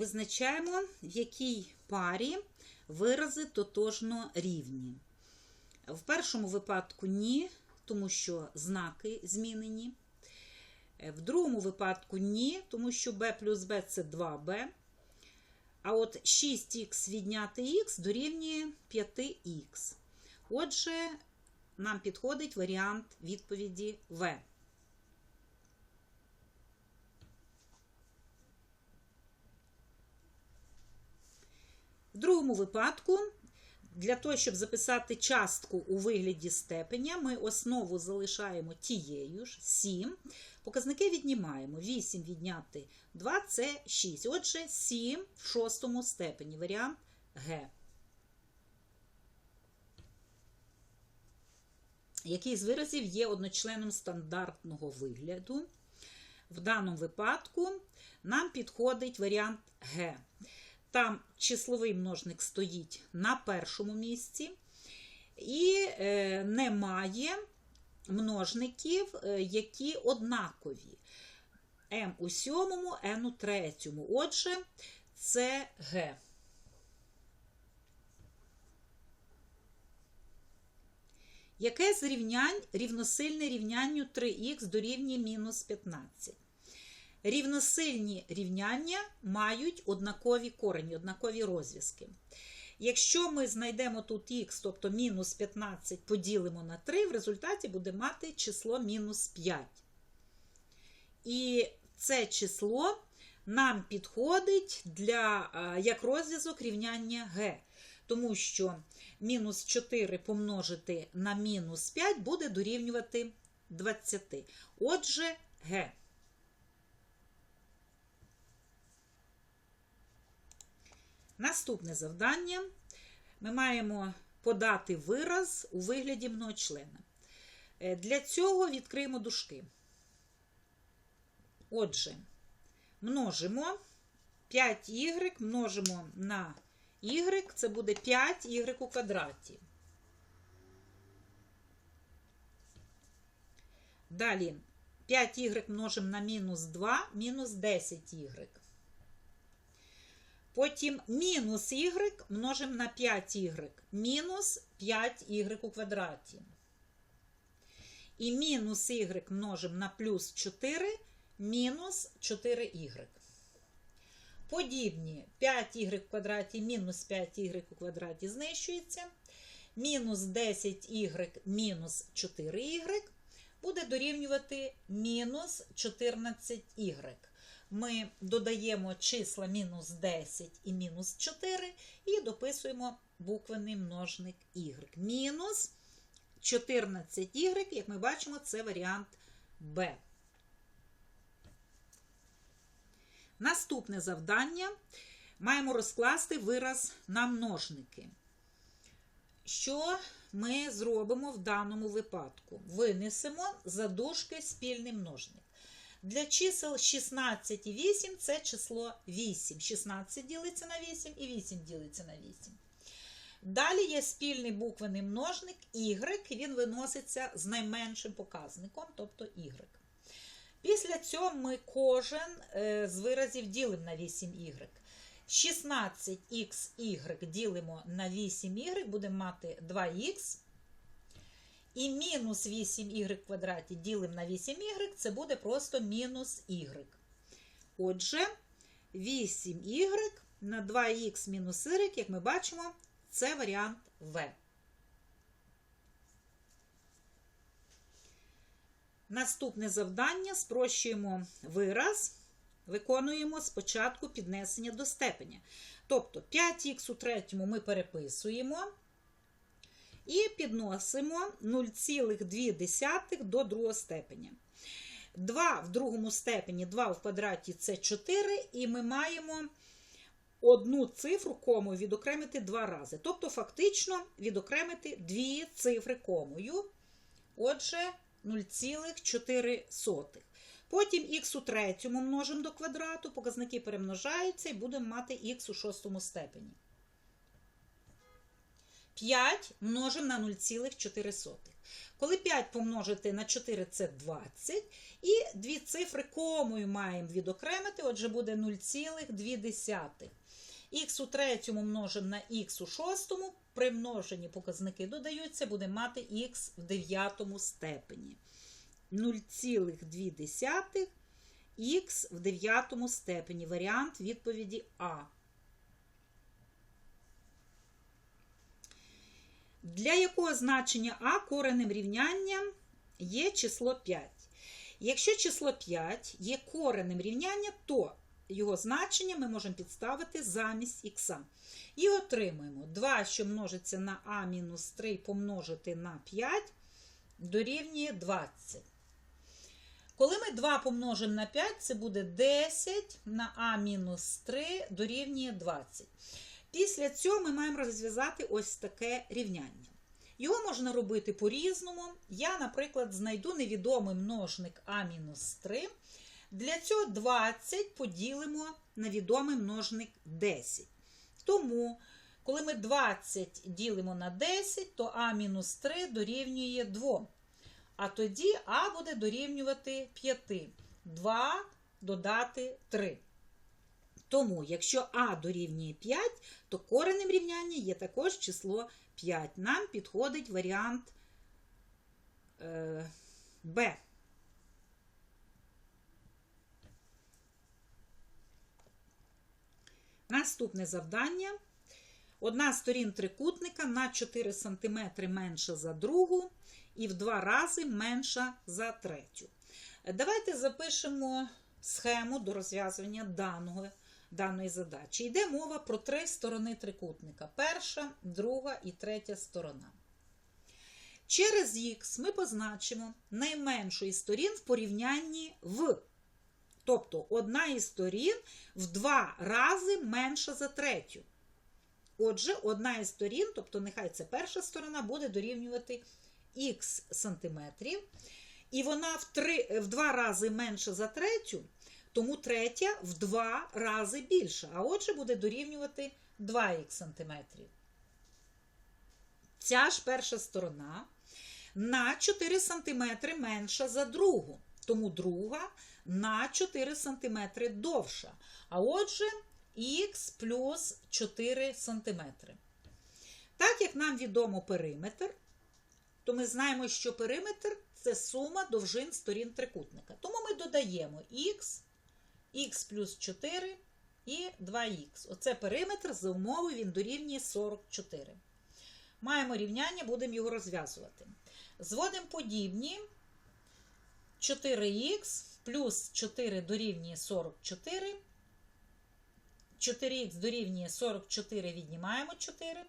Визначаємо, в якій парі вирази тотожно рівні. В першому випадку ні, тому що знаки змінені. В другому випадку ні, тому що b плюс b це 2b. А от 6х відняти х дорівнює 5х. Отже, нам підходить варіант відповіді В. В другому випадку, для того, щоб записати частку у вигляді степеня, ми основу залишаємо тією ж 7. Показники віднімаємо. 8 відняти 2 це 6. Отже, 7 в шостому степені. Варіант Г. Який з виразів є одночленом стандартного вигляду? В даному випадку нам підходить варіант Г. Там числовий множник стоїть на першому місці, і е, немає множників, е, які однакові. М у сьомому, Н у третьому. Отже, це Г. Яке з рівнянь рівносильне рівнянню 3х дорівнює мінус 15? Рівносильні рівняння мають однакові корені, однакові розв'язки. Якщо ми знайдемо тут х, тобто мінус 15 поділимо на 3, в результаті буде мати число мінус 5. І це число нам підходить для, як розв'язок рівняння g. Тому що мінус 4 помножити на мінус 5 буде дорівнювати 20. Отже, g. Наступне завдання. Ми маємо подати вираз у вигляді многочлена. Для цього відкриємо дужки. Отже, множимо 5y множимо на y, це буде 5y у квадраті. Далі 5y множимо на мінус 2, мінус 10y. Потім мінус y множимо на 5y, мінус 5y у квадраті. І мінус y множимо на плюс 4, мінус 4y. Подібні 5y в квадраті мінус 5y у квадраті знищується. Мінус 10y мінус 4y буде дорівнювати мінус 14y. Ми додаємо числа мінус 10 і мінус 4 і дописуємо буквений множник y. Мінус 14y, як ми бачимо, це варіант Б. Наступне завдання маємо розкласти вираз на множники. Що ми зробимо в даному випадку? Винесемо за дужки спільний множник. Для чисел 16 і 8 це число 8. 16 ділиться на 8 і 8 ділиться на 8. Далі є спільний буквений множник y, він виноситься з найменшим показником, тобто y. Після цього ми кожен з виразів ділимо на 8y. 16xy ділимо на 8y, будемо мати 2х. І мінус 8y в квадраті ділимо на 8y, це буде просто мінус y. Отже, 8y на 2х мінус y, як ми бачимо, це варіант В. Наступне завдання спрощуємо вираз, виконуємо спочатку піднесення до степеня. Тобто 5х у третьому ми переписуємо і підносимо 0,2 до другого степеня. 2 в другому степені, 2 в квадраті це 4, і ми маємо одну цифру кому відокремити два рази. Тобто, фактично, відокремити дві цифри комою. Отже, 0,4. Потім х у третьому множимо до квадрату, показники перемножаються і будемо мати х у шостому степені. 5 множимо на 0,4. Коли 5 помножити на 4 це 20. І дві цифри комою маємо відокремити, отже, буде 0,2. Х у третьому множимо на х у шостому, при множенні показники додаються, буде мати х в дев'ятому степені. 0,2 х в дев'ятому степені. Варіант відповіді А. Для якого значення А коренем рівняння є число 5. Якщо число 5 є коренем рівняння, то його значення ми можемо підставити замість х. І отримуємо 2, що множиться на а-3 помножити на 5, дорівнює 20. Коли ми 2 помножимо на 5, це буде 10 на а-3 дорівнює 20. Після цього ми маємо розв'язати ось таке рівняння. Його можна робити по-різному. Я, наприклад, знайду невідомий множник а-3. Для цього 20 поділимо на відомий множник 10. Тому, коли ми 20 ділимо на 10, то а-3 дорівнює 2. А тоді А буде дорівнювати 5. 2 додати 3. Тому, якщо А дорівнює 5, то коренем рівняння є також число 5. Нам підходить варіант е, Б. Наступне завдання. Одна сторін трикутника на 4 см менша за другу і в два рази менша за третю. Давайте запишемо схему до розв'язування даного, даної задачі. Йде мова про три сторони трикутника: перша, друга і третя сторона. Через х ми позначимо найменшу із сторін в порівнянні в. Тобто одна із сторін в два рази менша за третю. Отже, одна із сторін, тобто нехай це перша сторона, буде дорівнювати х сантиметрів. І вона в, три, в два рази менша за третю, тому третя в два рази більша. А отже, буде дорівнювати 2х сантиметрів. Ця ж перша сторона на 4 см менша за другу. Тому друга на 4 см довша. А отже, х плюс 4 см. Так як нам відомо периметр, то ми знаємо, що периметр це сума довжин сторін трикутника. Тому ми додаємо х, х плюс 4 і 2х. Оце периметр за умовою він дорівнює 44. Маємо рівняння, будемо його розв'язувати. Зводимо подібні 4х плюс 4 дорівнює 44. 4х дорівнює 44, віднімаємо 4.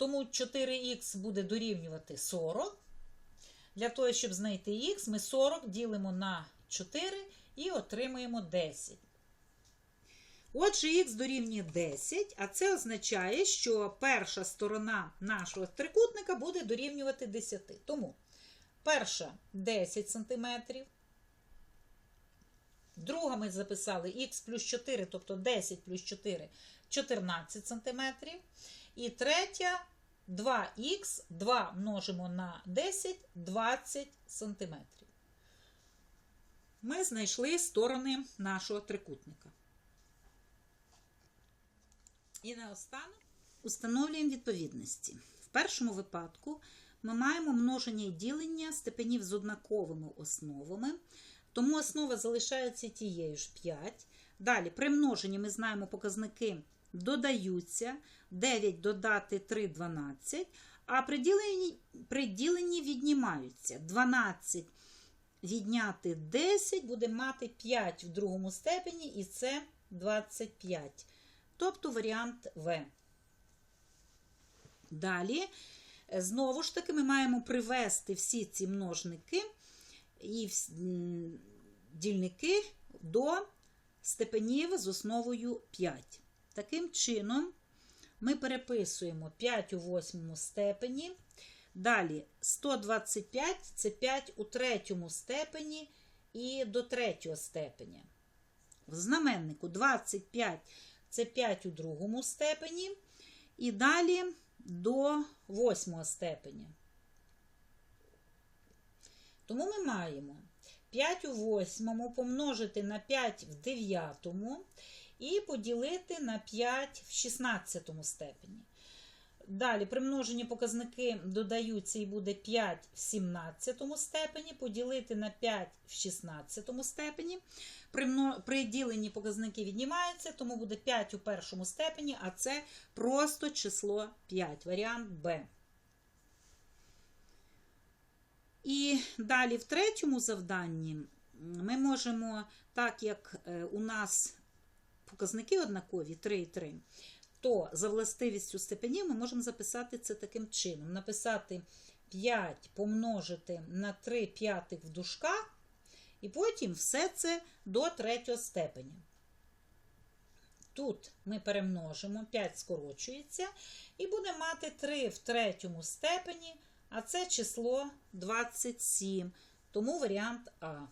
Тому 4х буде дорівнювати 40. Для того, щоб знайти х, ми 40 ділимо на 4 і отримуємо 10. Отже, х дорівнює 10, а це означає, що перша сторона нашого трикутника буде дорівнювати 10. Тому перша 10 см. Друга ми записали х плюс 4, тобто 10 плюс 4 14 см. І третя 2х, 2 множимо на 10, 20 см. Ми знайшли сторони нашого трикутника. І наостанок установлюємо відповідності. В першому випадку ми маємо множення і ділення степенів з однаковими основами. Тому основа залишається тією ж 5. Далі, при множенні ми знаємо показники додаються. 9 додати 3 12. А при діленні, віднімаються. 12 відняти 10 буде мати 5 в другому степені, і це 25. Тобто варіант В. Далі, знову ж таки, ми маємо привести всі ці множники і дільники до степенів з основою 5. Таким чином, ми переписуємо 5 у восьмому степені. Далі 125 це 5 у третьому степені і до третього степеня. В знаменнику 25 це 5 у другому степені. І далі до восьмого степеня. Тому ми маємо 5 у восьмому помножити на 5 в дев'ятому і поділити на 5 в 16 степені. Далі примножені показники додаються і буде 5 в 17 степені, поділити на 5 в 16 степені. При діленні показники віднімаються, тому буде 5 у першому степені, а це просто число 5, варіант Б. І далі в третьому завданні ми можемо, так як е, у нас показники однакові 3 і 3, то за властивістю степенів ми можемо записати це таким чином: написати 5 помножити на 3 п'ятих в дужках, і потім все це до третього степеня. Тут ми перемножимо, 5 скорочується, і будемо мати 3 в третьому степені, а це число 27. Тому варіант А.